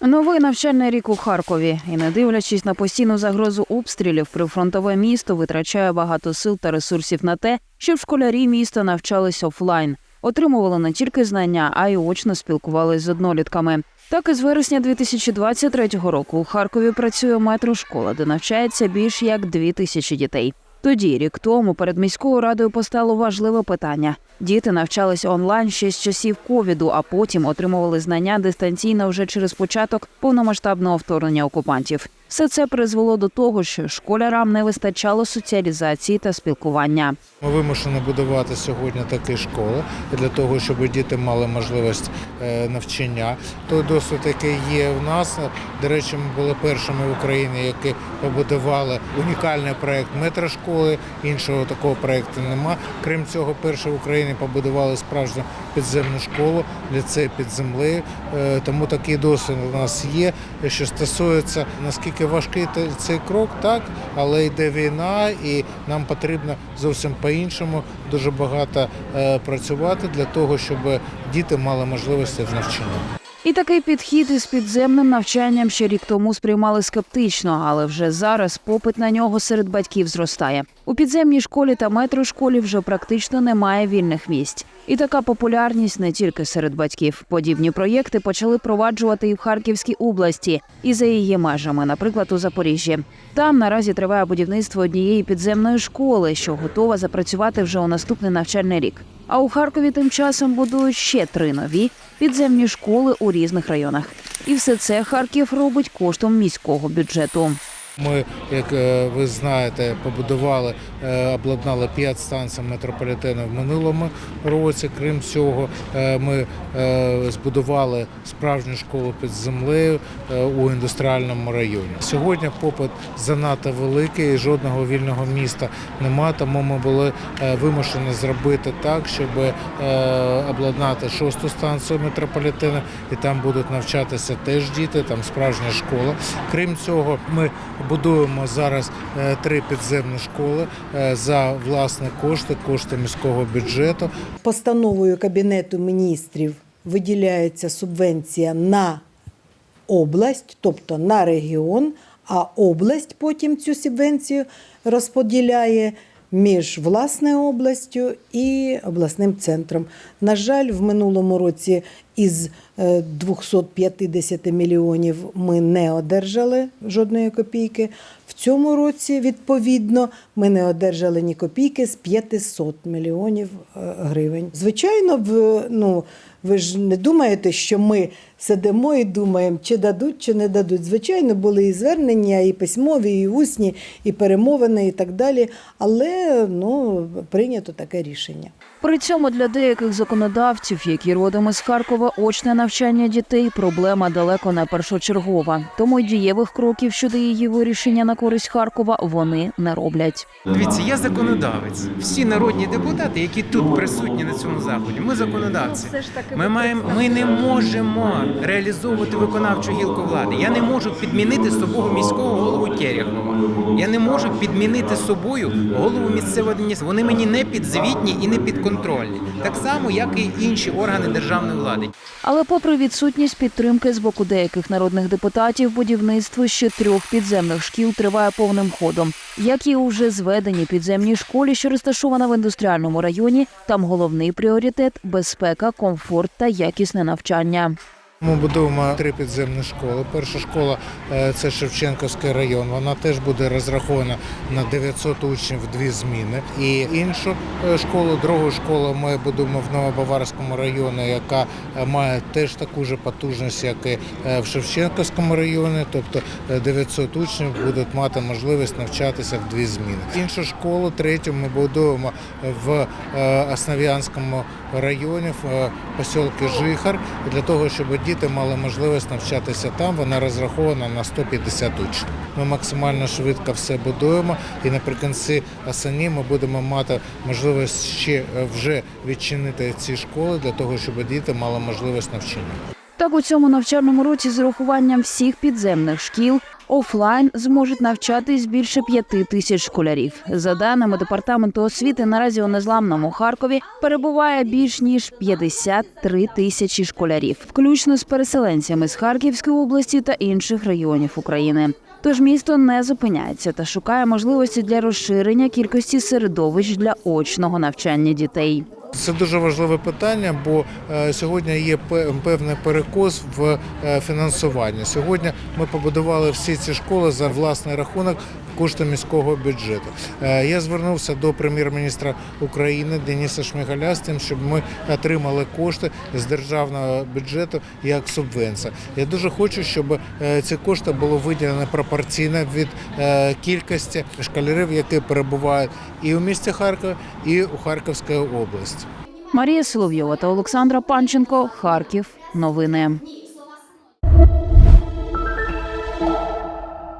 Новий навчальний рік у Харкові, і не дивлячись на постійну загрозу обстрілів, прифронтове місто витрачає багато сил та ресурсів на те, щоб школярі міста навчались офлайн, отримували не тільки знання, а й очно спілкувались з однолітками. Так і з вересня 2023 року у Харкові працює метрошкола, де навчається більш як дві тисячі дітей. Тоді, рік тому, перед міською радою постало важливе питання. Діти навчались онлайн ще з часів ковіду, а потім отримували знання дистанційно вже через початок повномасштабного вторгнення окупантів. Все це призвело до того, що школярам не вистачало соціалізації та спілкування. Ми вимушені будувати сьогодні такі школи для того, щоб діти мали можливість е, навчання. Той досвід, який є в нас, до речі, ми були першими в Україні, які побудували унікальний проект метрошколи. Іншого такого проекту нема. Крім цього, перше в Україні побудували справжню підземну школу, ліцей під землею. Е, Тому такий досвід у нас є. Що стосується наскільки важкий цей крок, так, але йде війна, і нам потрібно зовсім по-іншому дуже багато е, працювати для того, щоб діти мали можливості в навчанні. І такий підхід із підземним навчанням ще рік тому сприймали скептично, але вже зараз попит на нього серед батьків зростає. У підземній школі та метрошколі вже практично немає вільних місць. І така популярність не тільки серед батьків. Подібні проєкти почали впроваджувати і в Харківській області, і за її межами, наприклад, у Запоріжжі. Там наразі триває будівництво однієї підземної школи, що готова запрацювати вже у наступний навчальний рік. А у Харкові тим часом будують ще три нові підземні школи у різних районах. І все це Харків робить коштом міського бюджету. Ми, як е, ви знаєте, побудували, е, обладнали 5 станцій метрополітену в минулому році. Крім цього, е, ми збудували справжню школу під землею у індустріальному районі. Сьогодні попит занадто великий, і жодного вільного міста немає, тому ми були вимушені зробити так, щоб обладнати шосту станцію метрополітену, і там будуть навчатися теж діти, там справжня школа. Крім цього, ми будуємо зараз е, три підземні школи е, за власні кошти, кошти міського бюджету. Постановою Кабінету міністрів виділяється субвенція на область, тобто на регіон, а область потім цю субвенцію розподіляє між власною областю і обласним центром. На жаль, в минулому році із е, 250 мільйонів ми не одержали жодної копійки. В цьому році, відповідно, ми не одержали ні копійки з 500 мільйонів е, гривень. Звичайно, в, ну, ви ж не думаєте, що ми сидимо і думаємо, чи дадуть, чи не дадуть. Звичайно, були і звернення, і письмові, і усні, і перемовини, і так далі. Але ну, прийнято таке рішення. При цьому для деяких законодавців, які родом із Харкова, очне навчання дітей проблема далеко не першочергова. Тому й дієвих кроків щодо її вирішення на користь Харкова вони не роблять. Дивіться, я законодавець. Всі народні депутати, які тут присутні на цьому заході, ми законодавці. Ми маємо, ми не можемо реалізовувати виконавчу гілку влади. Я не можу підмінити собою міського голову Терехова. Я не можу підмінити собою голову місцевої адміністрації. Вони мені не підзвітні і не підконтрольні. Так само, як і інші органи державної влади. Але, попри відсутність підтримки з боку деяких народних депутатів, будівництво ще трьох підземних шкіл триває повним ходом. Як і у вже зведеній підземній школі, що розташована в індустріальному районі, там головний пріоритет безпека, комфорт та якісне навчання. Ми будуємо три підземні школи. Перша школа е, це Шевченківський район. Вона теж буде розрахована на 900 учнів дві зміни. І іншу е, школу, другу школу ми будуємо в Новобаварському районі, яка е, має теж таку ж потужність, як і в Шевченківському районі. Тобто е, 900 учнів будуть мати можливість навчатися в дві зміни. Іншу школу, третю, ми будуємо в Основ'янському районі, в посілку Жихар, для того, щоб діти мали можливість навчатися там. Вона розрахована на 150 учнів. Ми максимально швидко все будуємо, і наприкінці осені ми будемо мати можливість ще е, вже відчинити ці школи для того, щоб діти мали можливість навчання. Так у цьому навчальному році з урахуванням всіх підземних шкіл Офлайн зможуть навчатись більше п'яти тисяч школярів. За даними департаменту освіти, наразі у незламному Харкові перебуває більш ніж 53 тисячі школярів, включно з переселенцями з Харківської області та інших регіонів України. Тож місто не зупиняється та шукає можливості для розширення кількості середовищ для очного навчання дітей. Це дуже важливе питання, бо е, сьогодні є певний перекос в е, фінансуванні. Сьогодні ми побудували всі ці школи за власний рахунок кошти міського бюджету. Е, Я звернувся до прем'єр-міністра України Дениса Шмигаля з тим, щоб ми отримали кошти з державного бюджету як субвенція. Я дуже хочу, щоб ці кошти були виділені пропорційно від кількості школярів, які перебувають і у місті Харкова, і у Харківській області. Марія Соловйова та Олександра Панченко. Харків. Новини.